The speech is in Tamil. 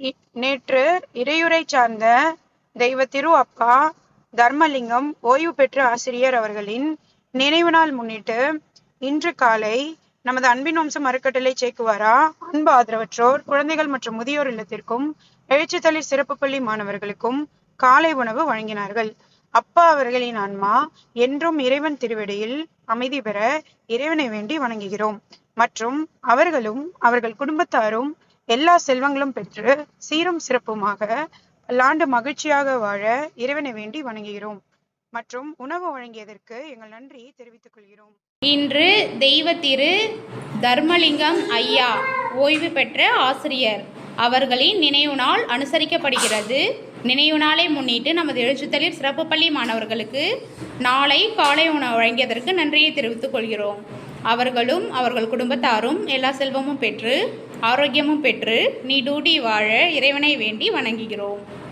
இ- நேற்று இறையுரை சார்ந்த தெய்வ திரு அப்பா தர்மலிங்கம் ஓய்வு பெற்ற ஆசிரியர் அவர்களின் நினைவு நாள் முன்னிட்டு இன்று காலை நமது அன்பின் வம்சம் அறக்கட்டளை சேக்குவாரா அன்பு ஆதரவற்றோர் குழந்தைகள் மற்றும் முதியோர் இல்லத்திற்கும் எழுச்சித்தளி சிறப்பு பள்ளி மாணவர்களுக்கும் காலை உணவு வழங்கினார்கள். அப்பா அவர்களின் ஆன்மா என்றும் இறைவன் திருவடியில் அமைதி பெற இறைவனை வேண்டி வணங்குகிறோம். மற்றும் அவர்களும் அவர்கள் குடும்பத்தாரும் எல்லா செல்வங்களும் பெற்று சீரும் சிறப்புமாக பல்லாண்டு மகிழ்ச்சியாக வாழ இறைவனை வேண்டி வணங்குகிறோம். மற்றும் உணவு வழங்கியதற்கு எங்கள் நன்றியை தெரிவித்துக் கொள்கிறோம். இன்று தெய்வ திரு தர்மலிங்கம் ஐயா ஓய்வு பெற்ற ஆசிரியர். அவர்களின் நினைவு நாள் அனுசரிக்கப்படுகிறது. நினைவு நாளை முன்னிட்டு நமது எழுச்சித்தளிர் சிறப்பு பள்ளி மாணவர்களுக்கு நாளை காலை உணவு வழங்கியதற்கு நன்றியை தெரிவித்துக் கொள்கிறோம். அவர்களும் அவர்கள் குடும்பத்தாரும் எல்லா செல்வமும் பெற்று ஆரோக்கியமும் பெற்று நீடூடி வாழ இறைவனை வேண்டி வணங்குகிறோம்.